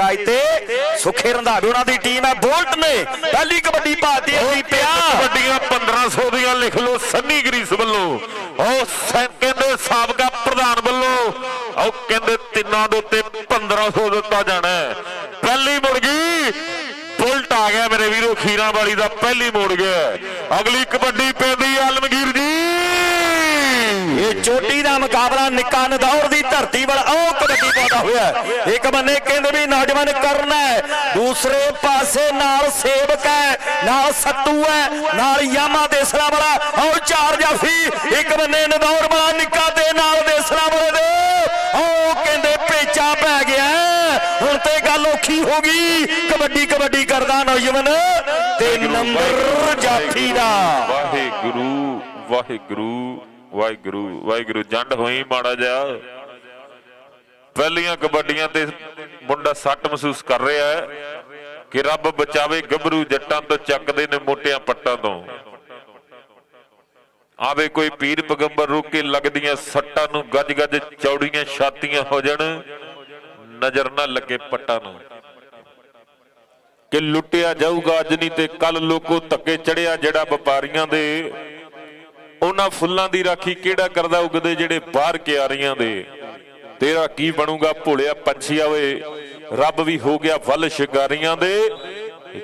ਦੇਸਰਾਜ ਤੇ ਸੁਖੇ ਰੰਧਾਵੇ, ਉਹਨਾਂ ਦੀ ਟੀਮ ਹੈ ਬੋਲਟ ਨੇ। ਪਹਿਲੀ ਕਬੱਡੀ ਪਾਤੀ ਹੈ ਦੀਪਿਆ ਕਬੱਡੀਆਂ 1500 ਦੀਆਂ, ਲਿਖ ਲਓ, ਸੰਨੀ ਗਰੀਸ ਵੱਲੋਂ। ਉਹ ਕਹਿੰਦੇ ਸਾਬਕਾ ਪ੍ਰਧਾਨ ਵੱਲੋਂ। ਉਹ ਕਹਿੰਦੇ ਤਿੰਨਾਂ ਦੇ ਉੱਤੇ 1500 ਦਿੱਤਾ ਜਾਣਾ ਪਹਿਲੀ ਮੁੜ ਗਈ। ਬੁਲਟ ਆ ਗਿਆ ਮੇਰੇ ਵੀਰੋ ਖੀਰਾਂ ਵਾਲੀ ਦਾ, ਪਹਿਲੀ ਮੋੜ ਗਿਆ। ਅਗਲੀ ਕਬੱਡੀ ਪੈਂਦੀ ਆਲਮਗੀਰ ਜੀ। ਇਹ ਚੋਟੀ ਦਾ ਮੁਕਾਬਲਾ ਨਿੱਕਾ ਨਦੌਰ ਦੀ ਧਰਤੀ ਵੱਲ ਉਹ ਕਬੱਡੀ ਪਾਉਂਦਾ ਹੋਇਆ। ਇੱਕ ਬੰਨੇ ਕਹਿੰਦੇ ਵੀ ਨੌਜਵਾਨ ਕਰਨਾ ਹੈ ਦੂਸਰੇ ਪਾਸੇ ਨਾਲ ਸੇਵਕ ਹੈ ਨਾਲ ਸੱਤੂ ਹੈ ਨਾਲ ਯਾਮਾ ਦੇਸਰਾ ਵਾਲਾ ਉਹ ਚਾਰ ਜਾਫੀ। ਇੱਕ ਬੰਨੇ ਨਦੌਰ ਵਾਲਾ ਨਿੱਕਾ ਦੇ ਨਾਲ ਦੇਸਰਾ ਵਾਲੇ ਦੇ। ਉਹ ਕਹਿੰਦੇ ਪੇਚਾ ਪੈ ਗਿਆ। ਹੁਣ ਤੇ ਗੱਲ ਔਖੀ ਹੋ ਗਈ। ਕਬੱਡੀ ਕਬੱਡੀ ਕਰਦਾ ਨੌਜਵਾਨ ਤੇ ਨੰਬਰ ਜਾਫੀ ਦਾ। ਵਾਹਿਗੁਰੂ ਵਾਹਿਗੁਰੂ। ਵਾਹਿਗੁਰੂ ਵਾਹਿਗੁਰੂ, ਜੰਡ ਹੋਈ ਮਾੜਾ ਜਾ ਪਹਿਲੀਆਂ ਕਬੱਡੀਆਂ ਤੇ ਮੁੰਡਾ ਸੱਟ ਮਹਿਸੂਸ ਕਰ ਰਿਹਾ ਹੈ ਕਿ ਰੱਬ ਬਚਾਵੇ ਗੱਭਰੂ ਜੱਟਾਂ ਤੋਂ, ਚੱਕਦੇ ਨੇ ਮੋਟਿਆਂ ਪੱਟਾਂ ਤੋਂ। ਆਵੇ ਕੋਈ ਪੀਰ ਪਗੰਬਰ ਰੁਕ ਕੇ ਲੱਗਦੀਆਂ ਸੱਟਾਂ ਨੂੰ ਗੱਜ ਗੱਜ ਚੌੜੀਆਂ ਛਾਤੀਆਂ ਹੋ ਜਾਣ, ਨਜ਼ਰ ਨਾ ਲੱਗੇ ਪੱਟਾਂ ਨੂੰ। ਕਿ ਲੁੱਟਿਆ ਜਾਊਗਾ ਅੱਜ ਨਹੀਂ ਤੇ ਕੱਲ ਲੋਕੋ ਧੱਕੇ ਚੜਿਆ ਜਿਹੜਾ ਵਪਾਰੀਆਂ ਦੇ ਉਹਨਾਂ ਫੁੱਲਾਂ ਦੀ ਰਾਖੀ ਕਿਹੜਾ ਕਰਦਾ ਉਗਦੇ ਜਿਹੜੇ ਬਾਹਰ ਕਿਆਰੀਆਂ ਦੇ? ਤੇਰਾ ਕੀ ਬਣੂਗਾ ਭੋਲਿਆ ਪੰਛੀਆ ਓਏ? ਰੱਬ ਵੀ ਹੋ ਗਿਆ ਵੱਲ ਸ਼ਿਕਾਰੀਆਂ ਦੇ।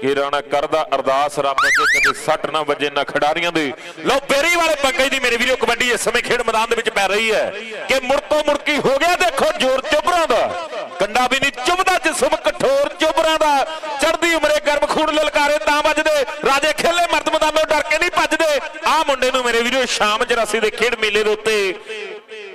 ਕਿ ਰਾਣਾ ਕਰਦਾ ਅਰਦਾਸ ਰੱਬ ਅੱਗੇ, ਕਦੇ ਸੱਟ ਨਾ ਵੱਜੇ ਨਾ ਖਿਡਾਰੀਆਂ ਦੇ। ਲਓ, ਬੇਰੀ ਵਾਲੇ ਪੰਕਜ ਦੀ ਮੇਰੇ ਵੀਰੋ ਕਬੱਡੀ ਇਸ ਸਮੇਂ ਖੇਡ ਮੈਦਾਨ ਦੇ ਵਿੱਚ ਪੈ ਰਹੀ ਹੈ ਕਿ ਮੁੜ ਤੋਂ ਮੁੜਕੀ ਹੋ ਗਿਆ? ਦੇਖੋ, ਜ਼ੋਰ ਚੁਬਰਾਂ ਦਾ। ਕੰਡਾ ਵੀ ਨਹੀਂ ਚੁਬਦਾ ਜਿਸਮ ਕਠੋਰ ਚੁਬਰਾਂ ਦਾ। ਚੜਦੀ ਉਮਰੇ ਗਰਮ ਖੂਨ ਲਲਕਾਰੇ ਤਾਂ ਵੱਜਦੇ। ਰਾਜੇ ਖੇਲੇ ਨਹੀਂ ਭੱਜਦੇ ਆਹ ਮੁੰਡੇ ਨੂੰ ਮੇਰੇ ਵੀਰੋ ਸ਼ਾਮ 84 ਦੇ ਖੇਡ ਮੇਲੇ ਦੇ ਉੱਤੇ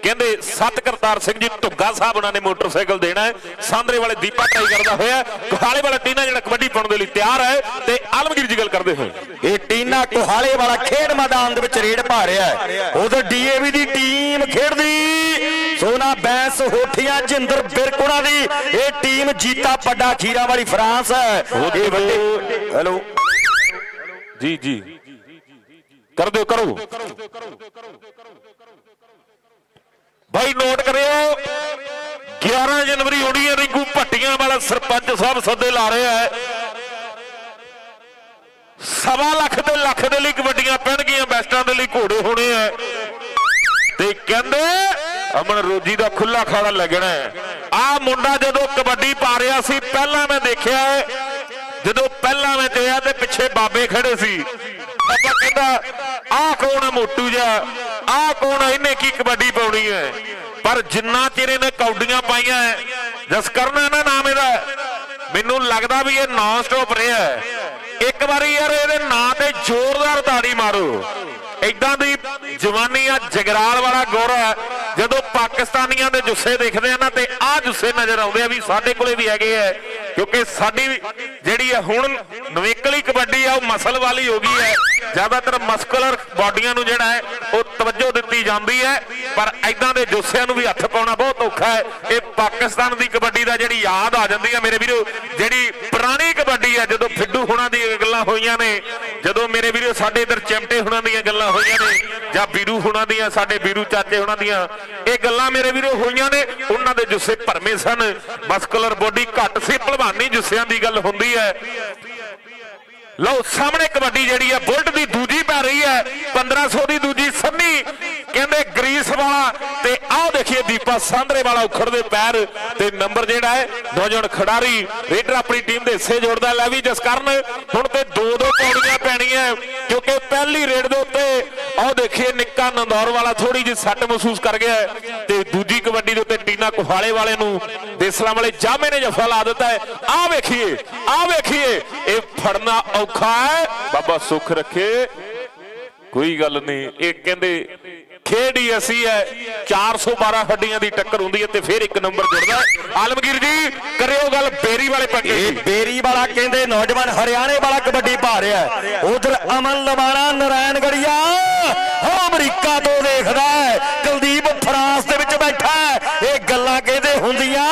ਕਹਿੰਦੇ ਸਤ ਕਰਤਾਰ ਸਿੰਘ ਜੀ ਢੁੱਗਾ ਸਾਹਿਬ ਉਹਨਾਂ ਨੇ ਮੋਟਰਸਾਈਕਲ ਦੇਣਾ ਹੈ। ਸਾਂਦਰੇ ਵਾਲੇ ਦੀਪਾ ਟਰਾਈ ਕਰਦਾ ਹੋਇਆ ਕੁਹਾਲੇ ਵਾਲਾ ਟੀਨਾ ਜਿਹੜਾ ਕਬੱਡੀ ਪਾਉਣ ਦੇ ਲਈ ਤਿਆਰ ਹੈ ਤੇ ਆਲਮਗੀਰ ਜੀ ਗੱਲ ਕਰਦੇ ਹੋਏ। ਇਹ ਟੀਨਾ ਕੁਹਾਲੇ ਵਾਲਾ ਖੇਡ ਮੈਦਾਨ ਦੇ ਵਿੱਚ ਰੇਡ ਪਾ ਰਿਹਾ ਹੈ। ਉਧਰ ਡੀਏਵੀ ਦੀ ਟੀਮ ਖੇਡਦੀ। ਸੋਨਾ ਬੈਂਸ ਹੋਠੀਆਂ ਜਿੰਦਰ ਬਿਰਕੁਣਾ ਦੀ। ਇਹ ਟੀਮ ਜੀਤਾ ਪੱਡਾ ਖੀਰਾ ਵਾਲੀ ਫਰਾਂਸ ਹੈ। ਇਹ ਵੱਡੇ ਹੈਲੋ। ਜੀ ਜੀ। ਕਰ ਦਿਓ ਕਰੋ। ਭਾਈ ਨੋਟ ਕਰਿਓ 11 ਜਨਵਰੀ ਹੋਣੀ ਹੈ ਰਿੰਕੂ ਭੱਟੀਆਂ ਵਾਲਾ ਸਰਪੰਚ ਸਾਹਿਬ ਸੱਦੇ ਲਾ ਰਿਹਾ ਹੈ। ਸਵਾ ਲੱਖ ਤੇ ਲੱਖ ਦੇ ਲਈ ਕਬੱਡੀਆਂ ਪੈਣਗੀਆਂ ਬੈਸਟਾਂ ਦੇ ਲਈ ਘੋੜੇ ਹੋਣੇ ਆ ਤੇ ਕਹਿੰਦੇ ਅਮਨ ਰੋਜੀ ਦਾ ਖੁੱਲਾ ਖਾੜਾ ਲੱਗਣਾ ਆ ਮੁੰਡਾ ਜਦੋਂ ਕਬੱਡੀ ਪਾ ਰਿਹਾ ਸੀ ਪਹਿਲਾਂ ਮੈਂ ਦੇਖਿਆ ਹੈ, ਜਦੋਂ ਪਹਿਲਾਂ ਮੈਂ ਗਿਆ ਤੇ ਪਿੱਛੇ ਬਾਬੇ ਖੜੇ ਸੀ। ਬਾਬਾ ਕਹਿੰਦਾ, ਆਹ ਕੌਣ ਹੈ ਮੋਟੂ ਜਿਹਾ? ਆਹ ਕੌਣ ਹੈ ਇਹਨੇ ਕੀ ਕਬੱਡੀ ਪਾਉਣੀ ਹੈ? ਪਰ ਜਿੰਨਾ ਚਿਰ ਇਹਨੇ ਕੌਡੀਆਂ ਪਾਈਆਂ ਜਸ ਕਰਨਾ ਨਾ ਨਾਮ ਇਹਦਾ, ਮੈਨੂੰ ਲੱਗਦਾ ਵੀ ਇਹ ਨਾਨ ਸਟਾਪ ਰਿਹਾ ਇੱਕ ਵਾਰੀ ਯਾਰ ਇਹਦੇ ਨਾਂ ਤੇ ਜ਼ੋਰਦਾਰ ਤਾੜੀ ਮਾਰੋ। ਇਦਾਂ ਦੀ ਜਵਾਨੀ ਆ, ਜਗਰਾਲ ਵਾਲਾ ਗੋਰਾ ਜਦੋਂ ਪਾਕਿਸਤਾਨੀਆਂ ਦੇ ਜੁੱਸੇ ਦੇਖਦੇ ਆ ਨਾ ਤੇ ਆਹ ਜੁੱਸੇ ਨਜ਼ਰ ਆਉਂਦੇ ਆ ਵੀ ਸਾਡੇ ਕੋਲੇ ਵੀ ਹੈਗੇ ਆ ਕਿਉਂਕਿ ਸਾਡੀ ਜਿਹੜੀ ਹੈ ਹੁਣ ਨਵੇਕਲੀ ਕਬੱਡੀ ਆ, ਉਹ ਮਸਲ ਵਾਲੀ ਹੋ ਗਈ ਹੈ। ਜ਼ਿਆਦਾਤਰ ਮਸਕੂਲਰ ਬਾਡੀਆਂ ਨੂੰ ਜਿਹੜਾ ਹੈ, ਉਹ ਤਵੱਜੋ ਦਿੱਤੀ ਜਾਂਦੀ ਹੈ, ਪਰ ਐਦਾਂ ਦੇ ਜੁੱਸਿਆਂ ਨੂੰ ਵੀ ਹੱਥ ਪਾਉਣਾ ਬਹੁਤ ਔਖਾ ਹੈ। ਇਹ ਪਾਕਿਸਤਾਨ ਦੀ ਕਬੱਡੀ ਦਾ ਜਿਹੜੀ ਯਾਦ ਆ ਜਾਂਦੀ ਹੈ ਮੇਰੇ ਵੀਰੋ, ਜਿਹੜੀ ਪੁਰਾਣੀ ਕਬੱਡੀ ਹੈ, ਜਦੋਂ ਫਿੱਡੂ ਹੁਣਾਂ ਦੀਆਂ ਗੱਲਾਂ ਹੋਈਆਂ ਨੇ, ਜਦੋਂ ਮੇਰੇ ਵੀਰੋ ਸਾਡੇ ਇਧਰ ਚਿਮਟੇ ਹੁਣਾਂ ਦੀਆਂ ਗੱਲਾਂ ਹੋਈਆਂ ਨੇ, ਜਾਂ ਵੀਰੂ ਹੁਣਾਂ ਦੀਆਂ, ਸਾਡੇ ਵੀਰੂ ਚਾਚੇ ਹੁਣਾਂ ਦੀਆਂ, ਇਹ ਗੱਲਾਂ ਮੇਰੇ ਵੀਰੋ ਹੋਈਆਂ ਨੇ, ਉਹਨਾਂ ਦੇ ਜੁੱਸੇ ਭਰਮੇ ਸਨ। ਮਸਕੂਲਰ ਬੋਡੀ ਘੱਟ ਸੀ, ਭਲਵਾਨੀ ਜੁੱਸਿਆਂ ਦੀ ਗੱਲ ਹੁੰਦੀ ਹੈ। ਲਓ ਸਾਹਮਣੇ ਕਬੱਡੀ ਜਿਹੜੀ ਹੈ ਬੁਲਟ ਦੀ ਦੂਜੀ ਪੈ ਰਹੀ ਹੈ 1500 ਦੀ ਦੂਜੀ ਕਹਿੰਦੇ ਵਾਲਾ ਤੇ ਆਹ ਦੇਖੀਏ ਦੀਪਾ ਸਾਂਦਰੇ ਵਾਲਾ ਉਖੜ ਪੈਰ ਤੇ ਨੰਬਰ ਜਿਹੜਾ ਹੈ, ਨੌਜਵਾਨ ਖਿਡਾਰੀ, ਰੇਡਰ ਆਪਣੀ ਟੀਮ ਦੇ ਹਿੱਸੇ ਜੋੜਦਾ ਲੈ ਵੀ ਜਿਸ ਕਾਰਨ ਹੁਣ ਤੇ ਦੋ ਦੋ ਪੌੜੀਆਂ ਪੈਣੀਆਂ ਕਿਉਂਕਿ ਪਹਿਲੀ ਰੇਡ ਦੇ ਉੱਤੇ ਆਹ ਦੇਖੀਏ ਨਿੱਕਾ ਨੰਦੌਰ ਵਾਲਾ ਥੋੜੀ ਜਿਹੀ ਸੱਟ ਮਹਿਸੂਸ ਕਰ ਗਿਆ ਤੇ ਦੂਜੀ ਕਬੱਡੀ ਦੇ ਉੱਤੇ ਟੀਨਾ ਕੁਹਾਲੇ ਵਾਲੇ ਨੂੰ ਦੇਸਲਾਂ ਵਾਲੇ ਜਾਮੇ ਨੇ ਜਫਾ ਲਾ ਦਿੱਤਾ ਹੈ। ਆਹ ਵੇਖੀਏ ਆਹ ਵੇਖੀਏ, ਇਹ ਫੜਨਾ ਔਖਾ ਹੈ। ਬਾਬਾ ਸੁੱਖ ਰੱਖੇ, ਕੋਈ ਗੱਲ ਨਹੀਂ, ਇਹ ਕਹਿੰਦੇ ਖੇਡ ਹੀ। ਅਸੀਂ ਹੈ 412 ਹੱਡੀਆਂ ਦੀ ਟੱਕਰ ਹੁੰਦੀ ਹੈ ਤੇ ਫਿਰ ਇੱਕ ਨੰਬਰ ਜੁੜਦਾ। ਆਲਮਗੀਰ ਜੀ ਕਰਿਓ ਗੱਲ ਬੇਰੀ ਵਾਲੇ ਪੱਕੇ ਇਹ ਬੇਰੀ ਵਾਲਾ ਕਹਿੰਦੇ ਨੌਜਵਾਨ ਹਰਿਆਣੇ ਵਾਲਾ ਕਬੱਡੀ ਪਾ ਰਿਹਾ ਉਧਰ ਅਮਨ ਲਵਾਣਾ ਨਰਾਇਣ ਗੜੀਆ। ਹੋ ਅਮਰੀਕਾ ਤੋਂ ਦੇਖਦਾ ਹੈ। ਕੁਲਦੀਪ ਫਰਾਂਸ ਦੇ ਵਿੱਚ ਬੈਠਾ ਇਹ ਗੱਲਾਂ ਕਹਿੰਦੇ ਹੁੰਦੀਆਂ।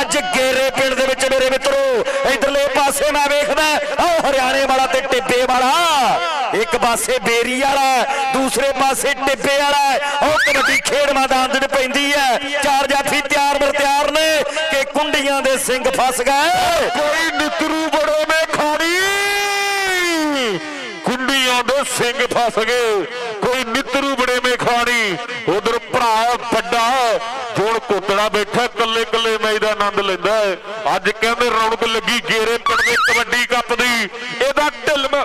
ਅੱਜ ਗੇਰੇ ਪਿੰਡ ਦੇ ਵਿੱਚ ਮੇਰੇ ਮਿੱਤਰੋ ਇਧਰਲੇ ਪਾਸੇ ਮੈਂ ਵੇਖਦਾ ਹਰਿਆਣੇ ਵਾਲਾ ਤੇ ਟਿੱਬੇ ਵਾਲਾ। ਇੱਕ ਪਾਸੇ ਬੇਰੀ ਵਾਲਾ ਦੂਸਰੇ ਪਾਸੇ ਟਿੱਬੇ ਵਾਲਾ ਉਹ ਕਬੱਡੀ ਖੇਡ ਮੈਦਾਨ ਦੇ ਪੈਂਦੀ ਹੈ। ਚਾਰ ਜਾਫੀ ਤਿਆਰ ਬਰ ਤਿਆਰ ਨੇ ਕਿ ਕੁੰਡੀਆਂ ਦੇ ਸਿੰਘ ਫਸ ਗਏ। ਕੋਈ ਨਿਤਰੂ ਬੜੇ ਮੇ ਖਾਣੀ। ਕੁੰਡੀਆਂ ਦੇ ਸਿੰਘ ਫਸ ਗਏ। ਕੋਈ ਨਿਤਰੂ ਬੜੇ ਮੇ ਖਾਣੀ। ਉਧਰ ਭਰਾ ਵੱਡਾ ਜੋੜ ਕੋਤੜਾ ਬੈਠਾ ਕੱਲੇ ਕੱਲੇ ਮੈਚ ਦਾ ਆਨੰਦ ਲੈਂਦਾ ਹੈ। ਅੱਜ ਕਹਿੰਦੇ ਰੌਣਕ ਲੱਗੀ ਗੇਰੇ ਪਿੰਡ ਦੇ ਕਬੱਡੀ ਕੱਪ ਦੀ। ਇਹਦਾ ਢਿਲਮਾ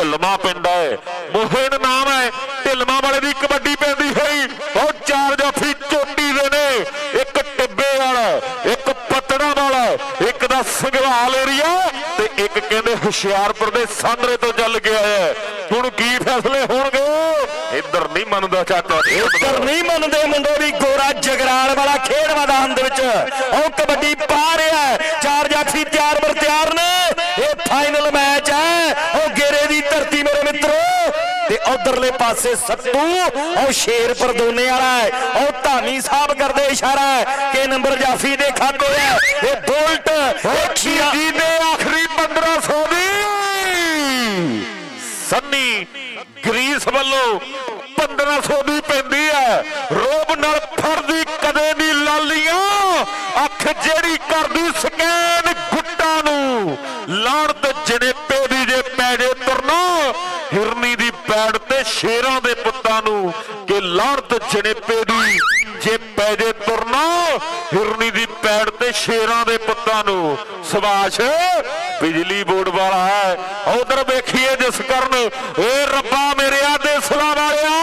ਢਿਲਮਾ ਪਿੰਡਾ ਹੈ। ਮੋਹਨ ਨਾਮ ਹੈ। ਢਿਲਮਾ ਵਾਲੇ ਦੀ ਕਬੱਡੀ ਪੈਂਦੀ ਹੋਈ। ਉਹ ਚਾਰ ਜਾਫੀ ਚੋਟੀ ਦੇ ਨੇ। ਇੱਕ ਟਿੱਬੇ ਵਾਲਾ, ਇੱਕ ਪਤੜਾ ਵਾਲਾ, ਇੱਕ ਦਾ ਸੰਘਵਾਲ ਏਰੀਆ ਤੇ ਇੱਕ ਕਹਿੰਦੇ ਹੁਸ਼ਿਆਰਪੁਰ ਦੇ ਸਾਹਮਣੇ ਤੋਂ ਚੱਲ ਕੇ ਆਇਆ ਹੁਣ ਕੀ ਫੈਸਲੇ ਹੋਣਗੇ? ਇੱਧਰ ਨਹੀਂ ਮੰਨਦਾ ਚਾਚਾ। ਇੱਧਰ ਨਹੀਂ ਮੰਨਦੇ ਮੁੰਡੇ ਵੀ ਗੋਰਾ ਜਗਰਾਲ ਵਾਲਾ ਖੇਡ ਮੈਦਾਨ ਦੇ ਵਿੱਚ। ਉਹ ਕਬੱਡੀ ਪਾ ਰਿਹਾ ਚਾਰ ਜਾਫੀ ਤਿਆਰ ਬਰ ਤਿਆਰ ਨੇ। ਇਹ ਫਾਈਨਲ ਮੈਚ ਹੈ ਉਹ ਗੇਰੇ ਦੀ ਧਰਤੀ ਮੇਰੇ ਮਿੱਤਰੋ ਤੇ ਉਧਰਲੇ ਪਾਸੇ ਸੱਤੂ, ਉਹ ਸ਼ੇਰ ਪਰਦੋਨੇ ਵਾਲਾ ਹੈ, ਉਹ ਧਾਮੀ ਸਾਹਿਬ ਕਰਦੇ ਇਸ਼ਾਰਾ ਹੈ ਕਿ ਨੰਬਰ ਜਾਫੀ ਦੇ ਖਾਤੇ ਹੈ ਇਹ ਬੋਲਟ ਇਹ ਖੀਰਾ ਦੇ ਆਖਰੀ 1500 ਦੀ। ਸੰਨੀ ਗਰੀਸ ਵੱਲੋਂ 1500 ਦੀ ਪੈਂਦੀ ਹੈ। ਰੋਬ ਨਾਲ ਫੜਦੀ ਕਦੇ ਨਹੀਂ ਲਾਲੀਆਂ। ਅੱਖ ਜਿਹੜੀ ਕਰਦੀ ਸਕੈਨ ਗੁੱਟਾਂ ਨੂੰ। ਲਾਣ ਤੇ ਜਣੇਪੇ ਦੀ ਜੇ ਪੈ ਜੇ ਤੁਰਨਾ, ਹਿਰਨੀ ਦੀ ਪੈੜ ਸ਼ੇਰਾਂ ਦੇ ਪੁੱਤਾਂ ਨੂੰ ਕਿ ਲਾਣ ਜਣੇਪੇ ਦੀ ਜੇ ਪੈ ਤੁਰਨਾ ਹਿਰਨੀ ਦੀ ਪੈੜ ਤੇ ਸ਼ੇਰਾਂ ਦੇ ਪੁੱਤਾਂ ਨੂੰ। ਸਵਾਸ਼ ਬਿਜਲੀ ਬੋਰਡ ਵਾਲਾ ਹੈ। ਉਧਰ ਵੇਖੀਏ ਜਿਸ ਕਰਨ ਏ ਰੱਬਾ ਮੇਰੇ ਦੇ ਸਲਾ ਵਾਲਿਆ,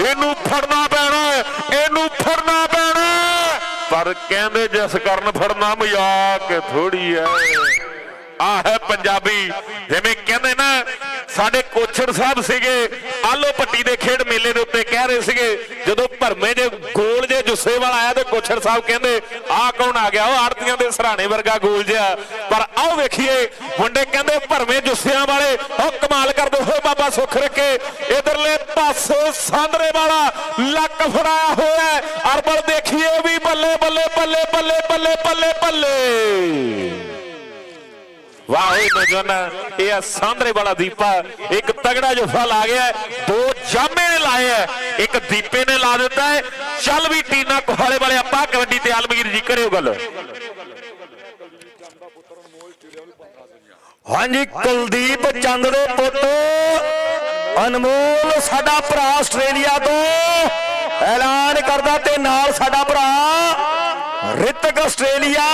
ਇਹਨੂੰ ਫੜਨਾ ਪੈਣਾ ਇਹਨੂੰ ਫੜਨਾ ਪੈਣਾ ਪਰ ਕਹਿੰਦੇ ਜਿਸ ਕਰਨ ਫੜਨਾ ਮਜ਼ਾਕ ਥੋੜੀ ਹੈ। ਆ ਹੈ ਪੰਜਾਬੀ। ਜਿਵੇਂ ਕਹਿੰਦੇ ਨਾ, ਸਾਡੇ ਕੋਛੜ ਸਾਹਿਬ ਸੀਗੇ, ਆਲੋ ਪੱਟੀ ਦੇ ਖੇਡ ਮੇਲੇ ਦੇ ਉੱਤੇ ਕਹਿ ਰਹੇ ਸੀਗੇ, ਜਦੋਂ ਭਰਮੇ ਜੇ ਗੋਲ ਜੇ ਜੁੱਸੇ ਵਾਲਾ ਆਇਆ ਤੇ ਕੋਛੜ ਸਾਹਿਬ ਕਹਿੰਦੇ ਆਹ ਕੌਣ ਆ ਗਿਆ? ਉਹ ਆੜਤੀਆਂ ਦੇ ਸਰਾਣੇ ਵਰਗਾ ਗੋਲ ਜਿਹਾ। ਪਰ ਆਓ ਵੇਖੀਏ, ਮੁੰਡੇ ਕਹਿੰਦੇ ਭਰਮੇ ਜੁੱਸਿਆਂ ਵਾਲੇ, ਉਹ ਕਮਾਲ ਕਰਦੇ। ਹੋਏ ਬਾਬਾ ਸੁੱਖ ਰੱਖੇ, ਇਧਰਲੇ ਪਾਸੇ ਸਾਂਦਰੇ ਵਾਲਾ ਲੱਕ ਫੜਾਇਆ ਹੋਇਆ ਹੈ। ਅਰਬਲ ਦੇਖੀਏ ਵੀ ਬੱਲੇ ਬੱਲੇ ਬੱਲੇ ਬੱਲੇ ਬੱਲੇ ਬੱਲੇ ਬੱਲੇ। ਵਾਹ ਓਏ ਨੌਜਵਾਨਾ ਇਹ ਆ ਸਾਂਦਰੇ ਵਾਲਾ ਦੀਪਾ। ਇੱਕ ਤਗੜਾ ਜਫਾ ਲਾ ਗਿਆ ਦੋ ਜਾਮੇ ਨੇ ਲਾਏ ਹੈ। ਇੱਕ ਦੀਪੇ ਨੇ ਲਾ ਦਿੱਤਾ ਹੈ। ਚੱਲ ਵੀ ਟੀਨਾ ਕੋਹਾਲੇ ਵਾਲੇ ਆਪਾਂ ਕਬੱਡੀ ਤੇ ਆਲਮਗੀਰ ਜੀ, ਕਰਿਓ ਗੱਲ। ਹਾਂਜੀ, ਕੁਲਦੀਪ ਚੰਦ ਦੇ ਪੁੱਤ, ਅਨਮੋਲ ਸਾਡਾ ਭਰਾ ਆਸਟ੍ਰੇਲੀਆ ਤੋਂ ਐਲਾਨ ਕਰਦਾ ਤੇ ਨਾਲ ਸਾਡਾ ਭਰਾ ਰਿਤਕ ਆਸਟ੍ਰੇਲੀਆ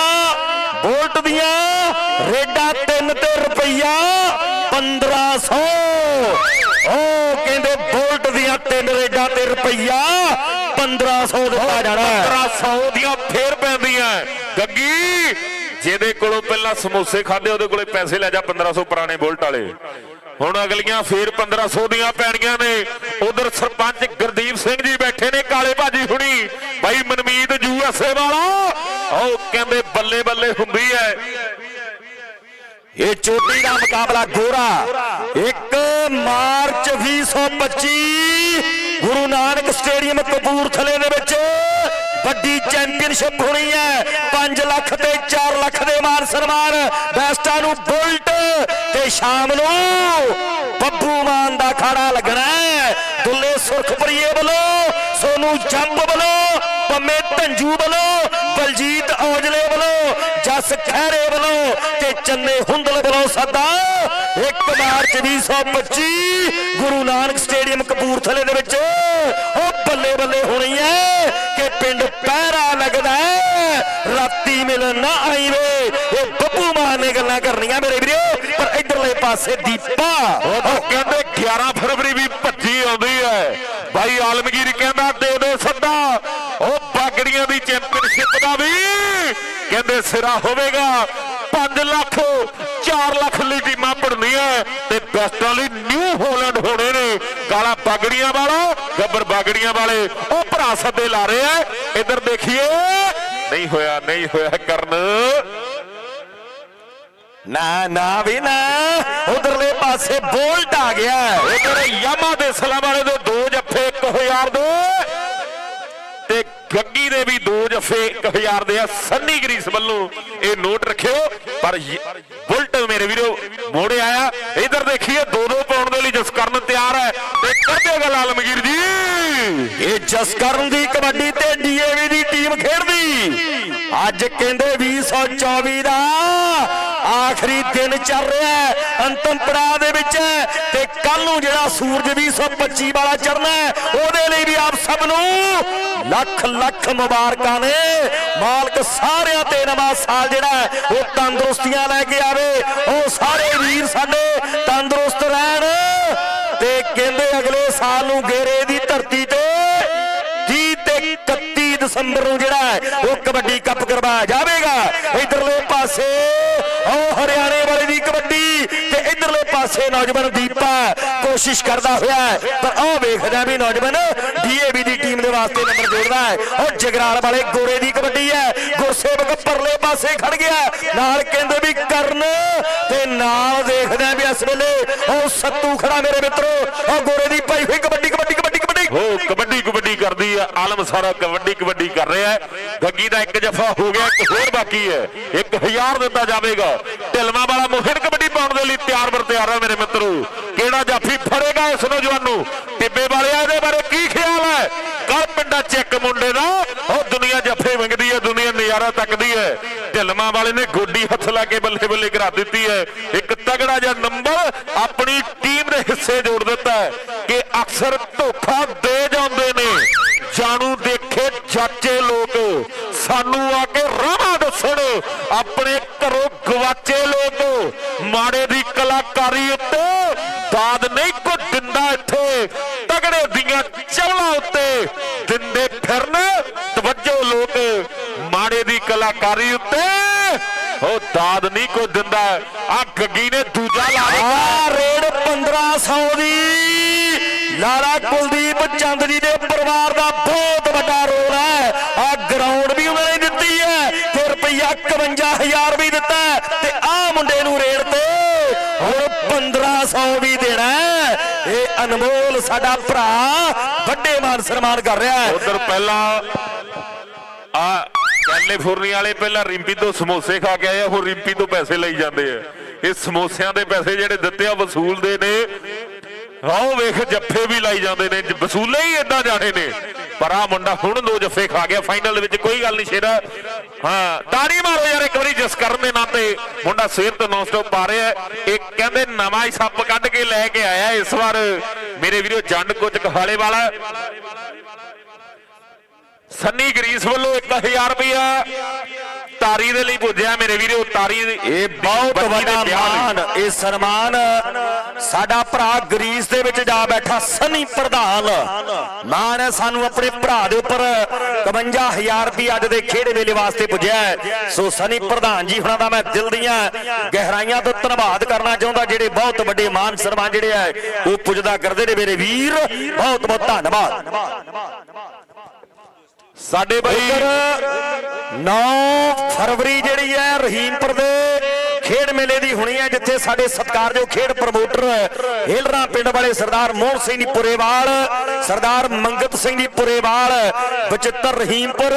ਬੋਲਟ ਦੀਆਂ ਰੇਡਾਂ 3 ਤੇ ਰੁਪਈਆ 1500 ਉਹ ਕਹਿੰਦੇ ਬੋਲਟ ਦੀਆਂ ਤਿੰਨ ਰੇਡਾਂ ਤੇ ਰੁਪਈਆ 1500 ਦਿੱਤਾ ਜਾਣਾ ਹੈ। 1500 ਦੀਆਂ ਫੇਰ ਪੈਂਦੀਆਂ। ਗੱਗੀ ਜਿਹਦੇ ਕੋਲੋਂ ਪਹਿਲਾਂ ਸਮੋਸੇ ਖਾਦੇ ਉਹਦੇ ਕੋਲੇ ਪੈਸੇ ਲੈ ਜਾ 1500 ਪੁਰਾਣੇ ਬੁਲਟ ਵਾਲੇ। ਹੁਣ ਅਗਲੀਆਂ ਫੇਰ 1500 ਦੀਆਂ ਪੈਣੀਆਂ ਨੇ। ਉਧਰ ਸਰਪੰਚ ਗੁਰਦੀਪ ਸਿੰਘ ਜੀ ਬੈਠੇ ਨੇ ਕਾਲੇ ਭਾਜੀ ਹੁਣੀ। ਬਾਈ ਮਨਮੀਤ ਯੂਐਸਏ ਵਾਲਾ। ਉਹ ਕਹਿੰਦੇ ਬੱਲੇ ਬੱਲੇ ਹੁੰਦੀ ਹੈ ਇਹ ਚੋਟੀ ਦਾ ਮੁਕਾਬਲਾ ਗੋਰਾ। 1 ਮਾਰਚ 2025 ਗੁਰੂ ਨਾਨਕ ਸਟੇਡੀਅਮ ਕਪੂਰਥਲੇ ਦੇ ਵਿੱਚ ਵੱਡੀ ਚੈਂਪੀਅਨਸ਼ਿਪ ਹੋਣੀ ਹੈ 5 ਲੱਖ ਤੇ 4 ਲੱਖ ਦੇ ਮਾਨ ਸਨਮਾਨ ਬੈਸਟਾਂ ਨੂੰ ਬੁਲਟ ਤੇ ਸ਼ਾਮ ਨੂੰ ਬੱਬੂ ਮਾਨ ਦਾ ਖਾੜਾ ਲੱਗਣਾ ਹੈ ਦੁੱਲੇ ਸੁਰਖਪੁਰੀਏ ਵੱਲੋਂ ਸੋਨੂੰ ਜੰਪ ਪੰਮੇ ਧੰਜੂ ਵੱਲੋਂ, ਬਲਜੀਤ ਔਜਲੇ ਵੱਲੋਂ, ਜਸ ਖਹਿਰੇ ਵੱਲੋਂ ਤੇ ਚੰਨੇ ਹੁੰਦਲ ਵੱਲੋਂ ਸੱਦਾ। 1 ਮਾਰਚ 2025 ਗੁਰੂ ਨਾਨਕ ਸਟੇਡੀਅਮ ਕਪੂਰਥਲੇ ਦੇ ਵਿੱਚ ਉਹ ਬੱਲੇ ਬੱਲੇ ਹੋਣੀ ਹੈ ਕਿ ਪਿੰਡ ਪਹਿਰਾ ਲੱਗਦਾ ਰਾਤੀ ਮਿਲਣ ਨਾ ਆਈ ਵੇ ਇਹ ਬੱਬੂ ਮਾਨ ਨੇ ਗੱਲਾਂ ਕਰਨੀਆਂ ਮੇਰੇ ਵੀਰੋ। ਪਰ ਇਧਰਲੇ ਪਾਸੇ ਦੀਪਾ, ਉਹ ਕਹਿੰਦੇ 11 ਫਰਵਰੀ ਵੀ ਭੱਜੀ ਆਉਂਦੀ ਹੈ। ਭਾਈ ਆਲਮਗੀਰ ਕਹਿੰਦਾ ਦੇ ਦੇ ਸੱਦਾ। ਉਹ ਚੈਂਪੀਅਨਸ਼ਿਪ ਕਹਿੰਦੇ ਸਿਰਾ ਹੋਵੇਗਾ। 5 ਲੱਖ 4 ਲੱਖ ਲਈ ਟੀਮਾਂ ਪੜਨੀਆਂ ਤੇ ਬੈਸਟਾਂ ਲਈ ਨਿਊ ਹਾਲੈਂਡ ਹੋਣੇ ਨੇ। ਕਾਲਾ ਬਾਗੜੀਆਂ ਵਾਲਾ, ਗੱਬਰ ਬਾਗੜੀਆਂ ਵਾਲੇ, ਉਹ ਭਰਾ ਸੱਦੇ ਲਾ ਰਹੇ ਆ। ਇੱਧਰ ਦੇਖੀਏ। ਨਹੀਂ ਹੋਇਆ ਨਹੀਂ ਹੋਇਆ ਕਰਨ। ਨਾ ਨਾ ਵੀ ਨਾ। ਉਧਰਲੇ ਪਾਸੇ ਬੋਲਟ ਆ ਗਿਆ। ਉਧਰ ਯਾਮਾ ਦੇ ਸਲਾਮ ਵਾਲੇ ਦੇ ਦੋ ਜੱਫੇ 1000 ਦੇ। ਤੇ ਗੱਗੀ ਦੇ ਵੀ ਦੋ ਜਫੇ 1000 ਦੇ ਆ, ਸੰਨੀ ਗਰੀਸ ਵੱਲੋਂ। ਇਹ ਨੋਟ ਰੱਖਿਓ, ਪਰ ਬੁਲਟ ਮੇਰੇ ਵੀਰੋ ਮੋੜੇ ਆਇਆ ਇਧਰ ਦੇਖੀਏ ਦੋ ਦੋ ਪਾਉਣ ਦੇ ਲਈ ਜਸਕਰਨ ਤਿਆਰ ਹੈ। ਤੇ ਕਰਦੇ ਗੱਲ ਆਲਮਗੀਰ ਜੀ। ਇਹ ਜਸਕਰਨ ਦੀ ਕਬੱਡੀ ਤੇ ਡੀਏਵੀ ਦੀ ਟੀਮ ਖੇਡਦੀ। ਅੱਜ ਕਹਿੰਦੇ 2024 ਦਾ ਆਖਰੀ ਦਿਨ ਚੱਲ ਰਿਹਾ ਹੈ, ਅੰਤਮ ਪੜਾਅ ਦੇ ਵਿੱਚ ਹੈ ਤੇ ਕੱਲ ਨੂੰ ਜਿਹੜਾ ਸੂਰਜ 2025 ਵਾਲਾ ਚੜਨਾ ਹੈ, ਉਹਦੇ ਲਈ ਵੀ ਆਪ ਸਭ ਨੂੰ ਲੱਖ ਲੱਖ ਮੁਬਾਰਕਾਂ ਨੇ। ਮਾਲਕ ਸਾਰਿਆਂ ਤੇ ਨਵਾਂ ਸਾਲ ਜਿਹੜਾ ਉਹ ਤੰਦਰੁਸਤੀਆਂ ਲੈ ਕੇ ਆਵੇ। ਉਹ ਸਾਰੇ ਵੀਰ ਸਾਡੇ ਤੰਦਰੁਸਤ ਰਹਿਣ ਤੇ ਕਹਿੰਦੇ ਅਗਲੇ ਸਾਲ ਨੂੰ ਗੇਰੇ ਦੀ ਧਰਤੀ ਤੇ 30 ਤੇ 31 ਦਸੰਬਰ ਨੂੰ ਜਿਹੜਾ ਹੈ, ਉਹ ਕਬੱਡੀ ਕੱਪ ਕਰਵਾਇਆ ਜਾਵੇਗਾ। ਇਧਰਲੇ ਪਾਸੇ ਦੀ ਤੇ ਇਧਰਲੇ ਪਾਸੇ ਨੌਜਵਾਨ ਦੀਪਾ ਕੋਸ਼ਿਸ਼ ਕਰਦਾ ਹੋਇਆ ਪਰ ਉਹ ਵੇਖਦਾ ਵੀ ਨੌਜਵਾਨ ਡੀਏਬੀ ਦੀ ਟੀਮ ਦੇ ਵਾਸਤੇ ਨੰਬਰ ਜੋੜਦਾ ਹੈ। ਉਹ ਜਗਰਾਲ ਵਾਲੇ ਗੋਰੇ ਦੀ ਕਬੱਡੀ ਹੈ। ਗੁਰਸੇਵਕ ਪਰਲੇ ਪਾਸੇ ਖੜ ਗਿਆ ਨਾਲ ਕਹਿੰਦੇ ਵੀ ਕਰਨ ਤੇ ਨਾਲ ਦੇਖਦਾ ਵੀ ਇਸ ਵੇਲੇ ਉਹ ਸੱਤੂ ਖੜਾ ਮੇਰੇ ਮਿੱਤਰੋ। ਉਹ ਗੋਰੇ ਦੀ ਪਾਈ ਹੋਈ ਕਬੱਡੀ ਕਬੱਡੀ। ਹੋ ਕਬੱਡੀ ਕਬੱਡੀ ਕਰਦੀ ਆ, ਆਲਮ ਸਾਰਾ ਕਬੱਡੀ ਕਬੱਡੀ ਕਰ ਰਿਹਾ ਹੈ। ਗੱਗੀ ਦਾ ਇੱਕ ਜਫਾ ਹੋ ਗਿਆ, ਇੱਕ ਹੋਰ ਬਾਕੀ ਹੈ। 1000 ਦਿੱਤਾ ਜਾਵੇਗਾ। ਢਿਲਮਾ ਵਾਲਾ ਮੋਹਿਤ ਕਬੱਡੀ ਪਾਉਣ ਦੇ ਲਈ ਤਿਆਰ ਬਰ ਤਿਆਰ ਹੈ ਮੇਰੇ ਮਿੱਤਰੋ। ਕਿਹੜਾ ਜਾਫੀ ਫੜੇਗਾ ਇਸ ਨੌਜਵਾਨ ਨੂੰ? ਟਿੱਬੇ ਵਾਲਿਆ ਇਹਦੇ ਬਾਰੇ ਕੀ ਖਿਆਲ ਹੈ? ਕਰ ਪਿੰਡਾ ਚੈੱਕ ਮੁੰਡੇ ਦਾ, ਉਹ ਦੁਨੀਆ ਜੱਫੇ ਮੰਗਦੀ ਹੈ, ਦੁਨੀਆ ਨਜ਼ਾਰਾ ਤੱਕਦੀ ਹੈ। ਢਿਲਮਾ ਵਾਲੇ ਨੇ ਗੋਡੀ ਹੱਥ ਲਾ ਕੇ ਬੱਲੇ ਬੱਲੇ ਕਰਾ ਦਿੱਤੀ ਹੈ। ਇੱਕ ਤਗੜਾ ਜਿਹਾ ਨੰਬਰ ਆਪਣੀ ਟੀਮ ਦੇ ਹਿੱਸੇ ਜੋੜ ਦਿੱਤਾ ਹੈ। ਅਕਸਰ ਧੋਖਾ ਦੇ ਜਾਂਦੇ ਨੇ। ਜਾਣੂ ਦੇਖੇ ਚਾਚੇ ਲੋਕ, ਸਾਨੂੰ ਆ ਕੇ ਰਾਹ ਦੱਸਣ। ਆਪਣੇ ਘਰੋਂ ਗਵਾਚੇ ਲੋਕ, ਮਾੜੇ ਦੀ ਕਲਾਕਾਰੀ ਉੱਤੇ ਦਾਦ ਨਹੀਂ ਕੋ ਦਿੰਦਾ ਇੱਥੇ। ਤਗੜੇ ਦੀਆਂ ਚਵਲਾਂ ਉੱਤੇ ਦਿੰਦੇ ਫਿਰਨ ਤਵੱਜੋ ਲੋਕ, ਮਾੜੇ ਦੀ ਕਲਾਕਾਰੀ ਉੱਤੇ ਉਹ ਦਾਦ ਨਹੀਂ ਕੋ ਦਿੰਦਾ। ਆ ਗੱਗੀ ਨੇ ਦੂਜਾ ਲਾ ਦਿੱਤਾ। ਆ ਰੇਡ 1500 ਦੀ। ਲਾਲਾ ਕੁਲਦੀਪ ਚੰਦ ਜੀ ਦੇ ਪਰਿਵਾਰ ਦਾ ਬਹੁਤ ਵੱਡਾ ਰੋਲ ਹੈ। ਆ ਗਰਾਊਂਡ ਵੀ ਉਹਨਾਂ ਨੇ ਦਿੱਤੀ ਹੈ ਤੇ ਰੁਪਈਆ 51000 ਵੀ ਦਿੱਤਾ ਤੇ ਆ ਮੁੰਡੇ ਨੂੰ ਰੇਡ ਤੇ ਹੁਣ 1500 ਵੀ ਦੇਣਾ। ਇਹ ਅਨਮੋਲ ਸਾਡਾ ਭਰਾ ਵੱਡੇ ਮਾਨ ਸਨਮਾਨ ਕਰ ਰਿਹਾ ਹੈ। ਉਧਰ ਪਹਿਲਾਂ ਆ ਕੈਲੀਫੋਰਨੀਆ ਵਾਲੇ ਪਹਿਲਾਂ ਰਿੰਪੀ ਤੋਂ ਸਮੋਸੇ ਖਾ ਕੇ ਆਏ ਆ, ਹੁਣ ਰਿੰਪੀ ਤੋਂ ਪੈਸੇ ਲਈ ਜਾਂਦੇ ਆ। ਇਹ ਸਮੋਸਿਆਂ ਦੇ ਪੈਸੇ ਜਿਹੜੇ ਦਿੱਤੇ ਆ ਵਸੂਲਦੇ ਨੇ। ਆਓ ਵੇਖ, ਜੱਫੇ ਵੀ ਲਾਈ ਜਾਂਦੇ ਨੇ, ਵਸੂਲੇ ਹੀ ਇਦਾਂ ਜਾਣੇ ਨੇ। ਪਰ ਆ ਮੁੰਡਾ ਹੁਣ ਦੋ ਜੱਫੇ ਖਾ ਗਿਆ, ਫਾਈਨਲ ਦੇ ਵਿੱਚ ਕੋਈ ਗੱਲ ਨਹੀਂ ਸ਼ੇਰਾ। ਹਾਂ, ਤਾੜੀ ਮਾਰੋ ਯਾਰ, ਇੱਕ ਵਾਰੀ ਜਿਸ ਕਰਨ ਦੇ ਨਾਂ ਤੇ ਮੁੰਡਾ ਸਵੇਰ ਤੋਂ ਨੌਨ ਸਟਾਪ ਪਾ ਰਿਹਾ ਇਹ ਕਹਿੰਦੇ ਨਵਾਂ ਹੀ ਸੱਪ ਕੱਢ ਕੇ ਲੈ ਕੇ ਆਇਆ ਇਸ ਵਾਰ। ਮੇਰੇ ਵੀਰੋ, ਜੰਡ ਕੁਚ ਕਹਾਲੇ ਵਾਲਾ। ਸੰਨੀ ਗਰੀਸ ਵੱਲੋਂ 1000 ਰੁਪਇਆ ਤਾਰੀ ਦੇ ਲਈ ਪੁੱਜਿਆ ਮੇਰੇ ਵੀਰੋ ਤਾਰੀ ਇਹ ਬਹੁਤ ਵੱਡਾ। ਮਾਣ ਇਹ ਸਨਮਾਨ ਸਾਡਾ ਭਰਾ ਗਰੀਸ ਦੇ ਵਿੱਚ ਜਾ ਬੈਠਾ ਸਨੀ ਪ੍ਰਧਾਨ ਮਾਣ ਹੈ ਸਾਨੂੰ ਆਪਣੇ ਭਰਾ ਦੇ ਉੱਪਰ 51000 ਰੁਪਏ ਅੱਜ ਦੇ ਖੇਡ ਵੇਲੇ ਵਾਸਤੇ ਪੁੱਜਿਆ ਹੈ। ਸੋ ਸਨੀ ਪ੍ਰਧਾਨ ਜੀ ਹੁਣਾਂ ਦਾ ਮੈਂ ਦਿਲ ਦੀਆਂ ਗਹਿਰਾਈਆਂ ਤੋਂ ਧੰਨਵਾਦ ਕਰਨਾ ਚਾਹੁੰਦਾ ਜਿਹੜੇ ਬਹੁਤ ਵੱਡੇ ਮਾਣ ਸਨਮਾਨ ਜਿਹੜੇ ਆ ਉਹ ਪੁੱਜਦਾ ਕਰਦੇ ਨੇ ਮੇਰੇ ਵੀਰ ਬਹੁਤ ਬਹੁਤ ਧੰਨਵਾਦ ਸਾਡੇ ਬਾਈ ਇੱਧਰ 9 ਫਰਵਰੀ ਜਿਹੜੀ ਹੈ ਰਹੀਮਪੁਰ ਦੇ ਖੇਡ ਮੇਲੇ ਦੀ ਹੋਣੀ ਹੈ ਜਿੱਥੇ ਸਾਡੇ ਸਤਿਕਾਰਯੋਗ ਖੇਡ ਪ੍ਰਮੋਟਰ ਹੇਲਰਾ ਪਿੰਡ ਵਾਲੇ ਸਰਦਾਰ ਮੋਹਨ ਸਿੰਘ ਦੀ ਪੁਰੇਵਾਲ ਸਰਦਾਰ ਮੰਗਤ ਸਿੰਘ ਦੀ ਪੁਰੇਵਾਲ ਬਚਿੱਤਰ ਰਹੀਮਪੁਰ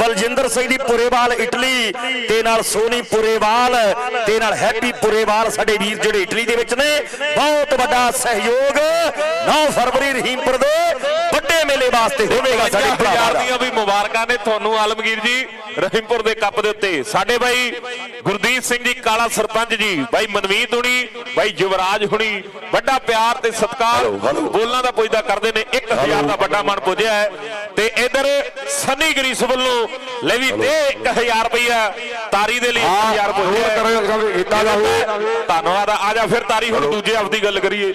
ਬਲਜਿੰਦਰ ਸਿੰਘ ਦੀ ਪੁਰੇਵਾਲ ਇਟਲੀ ਤੇ ਨਾਲ ਸੋਨੀ ਪੁਰੇਵਾਲ ਤੇ ਨਾਲ ਹੈਪੀ ਪੁਰੇਵਾਲ ਸਾਡੇ ਵੀਰ ਜਿਹੜੇ ਇਟਲੀ ਦੇ ਵਿੱਚ ਨੇ। ਬਹੁਤ ਵੱਡਾ ਸਹਿਯੋਗ 9 ਫਰਵਰੀ ਰਹੀਮਪੁਰ ਦੇ ਵੱਡੇ ਮੇਲੇ ਵਾਸਤੇ ਹੋਵੇਗਾ ਸਾਡੇ ਦਾ। ਦੀਆਂ ਵੀ ਮੁਬਾਰਕਾਂ ਨੇ ਤੁਹਾਨੂੰ ਆਲਮਗੀਰ ਜੀ ਰਹੀਮਪੁਰ ਦੇ ਕੱਪ ਦੇ ਉੱਤੇ। ਸਾਡੇ ਬਾਈ ਗੁਰਦੀਪ ਸਿੰਘ ਜੀ ਕਾਲਾ ਸਰਪੰਚ ਜੀ ਬਾਈ ਮਨਵੀਤ ਹੁਣੀ ਬਾਈ ਯੁਵਰਾਜ ਹੁਣੀ ਵੱਡਾ ਪਿਆਰ ਤੇ ਸਤਿਕਾਰ ਬੋਲਾਂ ਦਾ ਪੁੱਜਦਾ ਕਰਦੇ ਨੇ 1000 ਦਾ ਵੱਡਾ ਮਨ ਪੁੱਜਿਆ ਹੈ। ਤੇ ਇਧਰ ਸਨੀ ਗਰੀਸ ਵੱਲੋਂ ਲੈ ਵੀ ਤੇ 1000 ਰੁਪਇਆ ਤਾਰੀ ਦੇ ਲਈ 1000 ਪੁੱਜਿਆ। ਧੰਨਵਾਦ ਆ ਜਾ ਫਿਰ ਤਾਰੀ ਹੁਣ ਦੂਜੇ ਹਫ਼ਤੇ ਦੀ ਗੱਲ ਕਰੀਏ।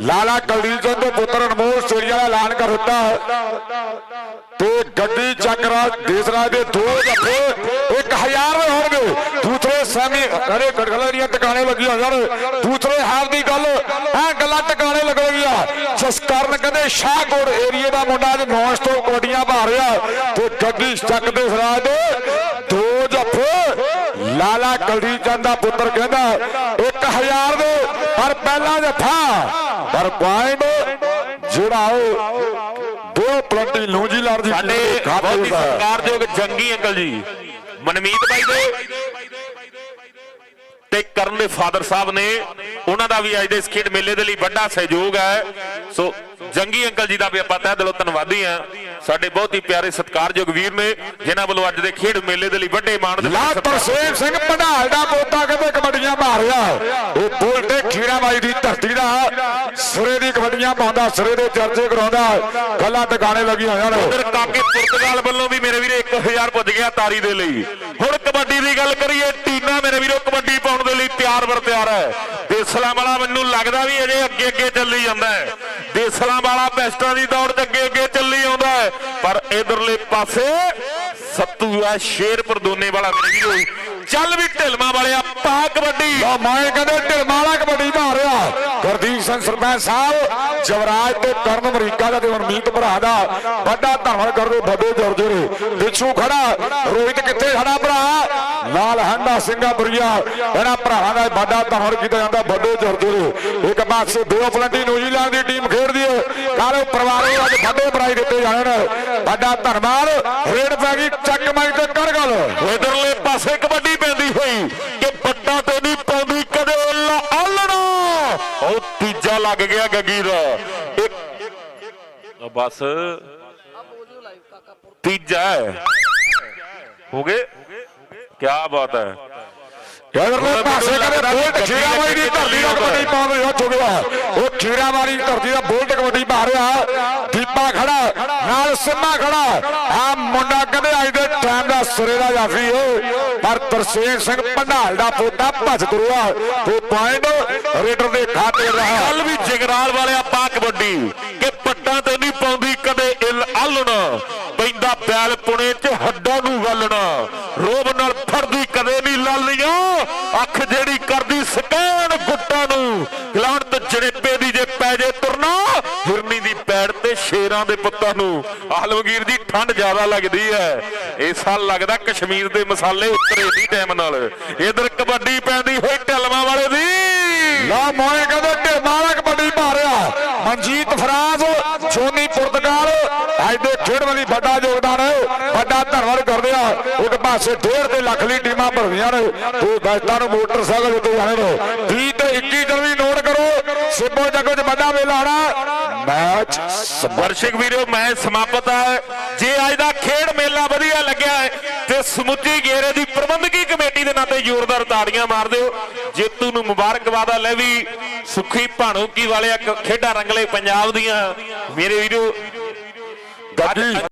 ਲਾਲਾ ਕੁਲਦੀਪ ਸਿੰਘ ਦੇ ਪੁੱਤਰ ਅਨਮੋਲ ਸਟੇਡੀਆ ਦਾ ਐਲਾਨ ਕਰ ਦਿੱਤਾ। ਹੈ ਤੇ ਗੱਡੀ ਚੱਕਰਾ ਦੇਸਰਾ ਦੇ ਦੋ ਜੱਫੇ 1000 ਦੇ ਹੋਣਗੇ ਦੂਸਰੇ ਸੈਮੀ ਅਰੇ ਗੜਗਲਾ ਟਿਕਾਣੇ ਲੱਗੀਆਂ ਯਾਰ ਦੂਸਰੇ ਹਾਰ ਦੀ ਗੱਲ, ਐ ਗੱਲਾਂ ਟਿਕਾਣੇ ਲੱਗ ਗਈਆਂ ਜਿਸ ਕਾਰਨ ਕਹਿੰਦੇ ਸ਼ਾਹਕੋਟ ਏਰੀਏ ਦਾ ਮੁੰਡਾ ਅੱਜ ਨੌਨ ਤੋਂ ਕਬੱਡੀਆਂ ਭਾ ਰਿਹਾ। ਤੇ ਗੱਡੀ ਚੱਕ ਦੇ ਸਰਾਜ ਦੇ ਦੋ ਜੱਫੇ ਲਾਲਾ ਕੁਲਦੀਪ ਚੰਦ ਦਾ ਪੁੱਤਰ ਕਹਿੰਦਾ 1000 ਦੇ ਪਰ ਪਹਿਲਾ ਜੱਫਾ ਪਰ ਪੁਆਇੰਟ ਜਿਹੜਾ ਉਹ ਦੋ ਪਲੰਟੀ ਨਿਊਜ਼ੀਲੈਂਡ ਦੀ। ਸਾਡੇ ਬਹੁਤ ਸਤਿਕਾਰਯੋਗ ਜੰਗੀ ਅੰਕਲ ਜੀ ਮਨਮੀਤ ਬਾਈ ਦੇ ਤੇ ਕਰਨ ਦੇ ਫਾਦਰ ਸਾਹਿਬ ਨੇ ਉਹਨਾਂ ਦਾ ਵੀ ਅੱਜ ਦੇ ਇਸ ਖੇਡ ਮੇਲੇ ਦੇ ਲਈ ਵੱਡਾ ਸਹਿਯੋਗ ਹੈ। ਸੋ ਜੰਗੀ ਅੰਕਲ ਜੀ ਦਾ ਵੀ ਆਪਾਂ ਤਹਿ ਦਿਲੋਂ ਧੰਨਵਾਦੀ ਆ ਸਾਡੇ ਬਹੁਤ ਹੀ ਪਿਆਰੇ ਸਤਿਕਾਰਯੋਗ ਵੀਰ ਨੇ ਜਿਨ੍ਹਾਂ ਵੱਲੋਂ ਅੱਜ ਦੇ ਖੇਡ ਮੇਲੇ ਦੇ ਲਈ ਵੱਡੇ ਮਾਣ ਦੇ ਲਾ ਤਰਸੇਮ ਸਿੰਘ ਪੰਡਾਲ ਦਾ ਪੋਤਾ ਕਹਿੰਦੇ ਕਬੱਡੀਆਂ ਮਾਰਿਆ। ਇਹ ਬੁਲਟੇ ਖੀਰਾਬਾਈ ਦੀ ਧਰਤੀ ਦਾ ਸਿਰੇ ਦੀ ਕਬੱਡੀਆਂ ਪਾਉਂਦਾ ਸਿਰੇ ਦੇ ਚਰਚੇ ਕਰਾਉਂਦਾ ਗੱਲਾਂ ਟਿਕਾਣੇ ਲੱਗੀ ਹੋਈਆਂ ਨੇ। ਉਧਰ ਕਾਕੇ ਪੁਰਤਗਾਲ ਵੱਲੋਂ ਵੀ ਮੇਰੇ ਵੀਰੇ 1000 ਪੁੱਜ ਗਿਆ ਤਾਰੀ ਦੇ ਲਈ। ਹੁਣ ਕਬੱਡੀ ਦੀ ਗੱਲ ਕਰੀਏ ਟੀਨਾ ਮੇਰੇ ਵੀਰੋ ਕਬੱਡੀ ਪਾਉਣ ਦੇ ਲਈ ਤਿਆਰ ਬਰ ਤਿਆਰ ਹੈ। ਦੇਸਲਾਂ ਵਾਲਾ ਮੈਨੂੰ ਲੱਗਦਾ ਵੀ ਅਜੇ ਅੱਗੇ ਅੱਗੇ ਚੱਲੀ ਜਾਂਦਾ ਹੈ। ਦੇਸਲਾਂ ਵਾਲਾ ਬੈਸਟਾਂ ਦੀ ਦੌੜ 'ਚ ਅੱਗੇ ਅੱਗੇ ਚੱਲੀ ਆਉਂਦਾ ਹੈ। ਪਰ ਇਧਰਲੇ ਪਾਸੇ ਸੱਤੂ ਆ, ਸ਼ੇਰਪੁਰ ਦੋਨੇ ਵਾਲਾ ਮੇਰੇ ਵੀਰੋ ਚੱਲ ਵੀ ਢਿਲਮਾ ਵਾਲਿਆ ਪਾ ਕਬੱਡੀ। ਲਓ ਮਾਏ ਕਹਿੰਦੇ ਢਿਲਮਾਲਾ ਕਬੱਡੀ ਮਾਰਿਆ। ਗੁਰਦੀਪ ਸਿੰਘ ਸਰਪੰਚ ਸਾਹਿਬ ਜਵਰਾਜ ਤੇ ਕਰਨ ਅਮਰੀਕਾ ਦਾ ਤੇ ਮਨਮੀਤ ਭਰਾ ਦਾ ਵੱਡਾ ਧੰਨਵਾਦ ਕਰਦੇ ਵੱਡੇ ਜੁਰਜੇ ਨੇ। ਪਿੱਛੋਂ ਖੜਾ ਰੋਹਿਤ ਕਿੱਥੇ ਖੜਾ ਭਰਾ? ਲਾਲ ਹੰਡਾ ਸਿੰਘਾਪੁਰੀਆ ਇਹਨਾਂ ਭਰਾਵਾਂ ਦਾ ਵੱਡਾ ਧੰਨਵਾਦ ਕੀਤਾ ਜਾਂਦਾ ਵੱਡੇ ਜੁਰਜੇ ਨੇ। ਇੱਕ ਪਾਸੇ ਦੋ ਫਲੰਟੀ ਨਿਊਜ਼ੀਲੈਂਡ ਦੀ ਟੀਮ ਖੇਡਦੀ ਹੈ ਕਾਲੇ ਪਰਿਵਾਰ ਨੂੰ ਅੱਜ ਵੱਡੇ ਪ੍ਰਾਈਜ਼ ਦਿੱਤੇ ਜਾਣੇ ਨੇ। ਵੱਡਾ ਧੰਨਵਾਦ ਰੇਡ ਪੈ ਗਈ ਚੱਕ ਮਾਈ ਤੇ ਕਰ ਗੱਲ। ਇਧਰਲੇ ਪਾਸੇ ਕਬੱਡੀ ਪੈਂਦੀ ਹੋਈ ਕਿ ਪੱਟਾਂ ਤੇ ਨਹੀਂ ਪਾਉਂਦੀ, ਕਦੇ ਆਲਣਾ। ਉਹ ਤੀਜਾ ਲੱਗ ਗਿਆ ਗੱਗੀ ਦਾ ਇੱਕ ਬਸ। ਤੀਜਾ ਹੋ। ਗਏ? ਕੀ ਬਾਤ ਹੈ। ਇਧਰਲੇ ਪਾਸੇ ਕਦੇ ਬੋਲਟ ਖੀਰਾਵਾਲੀ ਦੀ ਧਰਤੀ ਦਾ ਕਬੱਡੀ ਪਾਉਂਦੇ ਹੋ ਚੁੱਕਿਆ ਉਹ ਖੀਰਾਵਾਲੀ ਦੀ ਧਰਤੀ ਦਾ ਬੋਲਟ ਕਬੱਡੀ ਪਾ ਰਿਹਾ। ਦੀਪਾ ਖੜਾ ਨਾਲ ਸਿੰਮਾ ਖੜਾ। ਆ ਮੁੰਡਾ ਕਦੇ ਅੱਜ ਦੇ ਟਾਈਮ ਦਾ ਸਿਰੇ ਦਾ ਜਾਫੀ ਏ। ਪਰ ਤਰਸੇਮ ਸਿੰਘ ਪੰਡਾਲ ਦਾ ਪੋਤਾ ਭੱਜ ਤੁਰਿਆ। ਤੇ ਪੁਆਇੰਟ ਰੇਡਰ ਦੇ ਖਾਤੇ ਰਹਾ ਕੱਲ ਵੀ ਜਗਰਾਲ ਵਾਲਿਆ ਪਾ ਕਬੱਡੀ ਕਿ ਪੱਟਾਂ ਤੇ ਨਹੀਂ ਪਾਉਂਦੀ ਕਦੇ ਇਲ ਆਲਣਾ ਪੈਂਦਾ ਬੈਲ ਪੁਣੇ ਚ ਹੱਡਾਂ ਨੂੰ ਗੱਲਣਾ ਰੋਬ ਨਾਲ ਫੜਦੀ ਕਦੇ ਨਹੀਂ ਲਾਲੀਆਂ ਅੱਖ ਜਿਹੜੀ ਕਰਦੀ ਸਕੈਨ ਗੁੱਟਾਂ ਨੂੰ। ਗਲਾਉਣ ਤੇ ਦੀ ਜੇ ਪੈ ਜੇ ਤੁਰਨਾ ਹਿਰਨੀ ਦੀ ਪੈੜ ਤੇ ਸ਼ੇਰਾਂ ਦੇ ਪੁੱਤਾਂ ਨੂੰ। ਆਲਮਗੀਰ ਦੀ ਠੰਡ ਜ਼ਿਆਦਾ ਲੱਗਦੀ ਹੈ। ਇਹ ਸਾਲ ਲੱਗਦਾ ਕਸ਼ਮੀਰ ਦੇ ਮਸਾਲੇ ਉਤਰੇ ਦੀ ਟਾਈਮ ਨਾਲ। ਇਧਰ ਕਬੱਡੀ ਪੈਂਦੀ ਹੋਈ ਢਲਵਾਂ ਵਾਲੇ ਦੀ। ਲਾ ਮੋਏ ਕਹਿੰਦੇ ਢਿਲਮਾਲਾ ਕਬੱਡੀ ਮਾਰਿਆ ਮਨਜੀਤ ਫਰਾਜ਼ ਸ਼ੋਨੀ ਪੁਰਤਗਾਲ। ਅੱਜ ਦੇ ਖੇਡ ਵਾਲੀ ਵੱਡਾ ਯੋਗਦਾਨ ਹੈ। ਵੱਡਾ ਧੰਨਵਾਦ ਕਰਦੇ ਆ ਇੱਕ ਪਾਸੇ ਡੇਢ ਤੇ ਲੱਖ ਲਈ ਟੀਮਾਂ ਭਰਦੀਆਂ ਨੇ। ਤੇ ਬੈਸਟਾਂ ਨੂੰ ਮੋਟਰਸਾਈਕਲ ਦਿੱਤੇ ਜਾਣੇ ਨੇ। 20 ਤੇ 21 ਜਨਵਰੀ ਨੋਟ ਕਰੋ। ਸਿੱਬੋ ਜੱਗੋ ਚ ਵੱਡਾ ਮੇਲਾ ਆਣਾ ਮੈਚ ਦਰਸ਼ਕ ਵੀਰੋ ਮੈਂ ਸਮਾਪਤ ਹੈ। ਜੇ ਅੱਜ ਦਾ ਖੇਡ ਮੇਲਾ ਵਧੀਆ ਲੱਗਿਆ ਹੈ, ਤੇ ਸਮੁੱਚੀ ਗੇਰੇ ਦੀ ਪ੍ਰਬੰਧਕੀ ਕਮੇਟੀ ਦੇ ਨਾਂ ਤੇ ਜ਼ੋਰਦਾਰ ਤਾੜੀਆਂ ਮਾਰ ਦਿਓ। ਜੇਤੂ ਨੂੰ ਮੁਬਾਰਕਬਾਦ ਆ, ਲੈ ਵੀ ਸੁਖੀ ਭਾਣੋਕੀ ਵਾਲੇ ਖੇਡਾਂ ਰੰਗਲੇ ਪੰਜਾਬ ਦੀਆਂ। ਮੇਰੇ ਵੀਰੋ, ਗੱਡੀ।